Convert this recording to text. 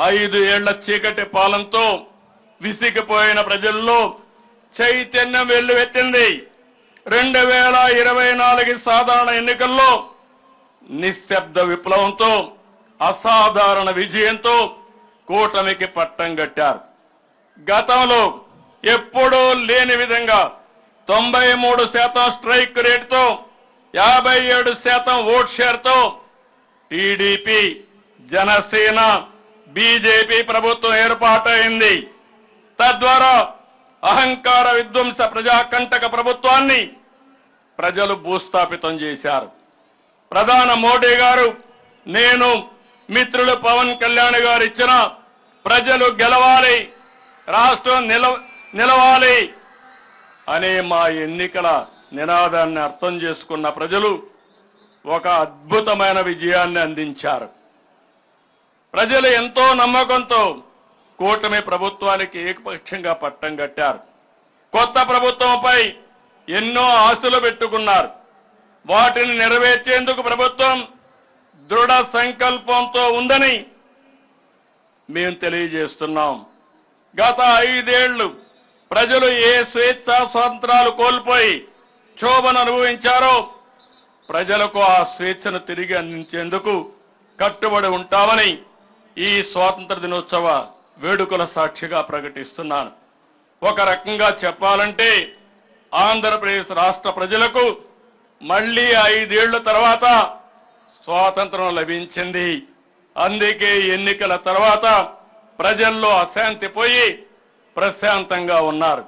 ఐదు ఏళ్ళ చీకటి పాలనతో విసిగిపోయిన ప్రజల్లో చైతన్యం వెల్లువెత్తింది. రెండు వేల ఇరవై నాలుగు సాధారణ ఎన్నికల్లో నిశ్శబ్ద విప్లవంతో అసాధారణ విజయంతో కూటమికి పట్టం కట్టారు. గతంలో ఎప్పుడూ లేని విధంగా తొంభై మూడు శాతం స్ట్రైక్ రేటుతో యాభై ఏడు శాతం ఓట్ షేర్తో టీడీపీ జనసేన బీజేపీ ప్రభుత్వం ఏర్పాటైంది. తద్వారా అహంకార విధ్వంస ప్రజాకంటక ప్రభుత్వాన్ని ప్రజలు భూస్థాపితం చేశారు. ప్రధాన మోడీ గారు నేను మిత్రులు పవన్ కళ్యాణ్ గారు ఇచ్చిన ప్రజలు గెలవాలి రాష్ట్రం నిలవాలి అనే మా ఎన్నికల నినాదాన్ని అర్థం చేసుకున్న ప్రజలు ఒక అద్భుతమైన విజయాన్ని అందించారు. ప్రజలు ఎంతో నమ్మకంతో కూటమి ప్రభుత్వానికి ఏకపక్షంగా పట్టం కట్టారు. కొత్త ప్రభుత్వంపై ఎన్నో ఆశలు పెట్టుకున్నారు. వాటిని నెరవేర్చేందుకు ప్రభుత్వం దృఢ సంకల్పంతో ఉందని మేము తెలియజేస్తున్నాం. గత ఐదేళ్ళు ప్రజలు ఏ స్వేచ్ఛా స్వాతంత్రాలు కోల్పోయి క్షోభను అనుభవించారో ప్రజలకు ఆ స్వేచ్ఛను తిరిగి అందించేందుకు కట్టుబడి ఉంటామని ఈ స్వాతంత్ర దినోత్సవ వేడుకల సాక్షిగా ప్రకటిస్తున్నాను. ఒక రకంగా చెప్పాలంటే ఆంధ్రప్రదేశ్ రాష్ట్ర ప్రజలకు మళ్ళీ ఐదేళ్ళ తర్వాత స్వాతంత్రం లభించింది. అందుకే ఎన్నికల తర్వాత ప్రజల్లో అశాంతి పోయి ప్రశాంతంగా ఉన్నారు.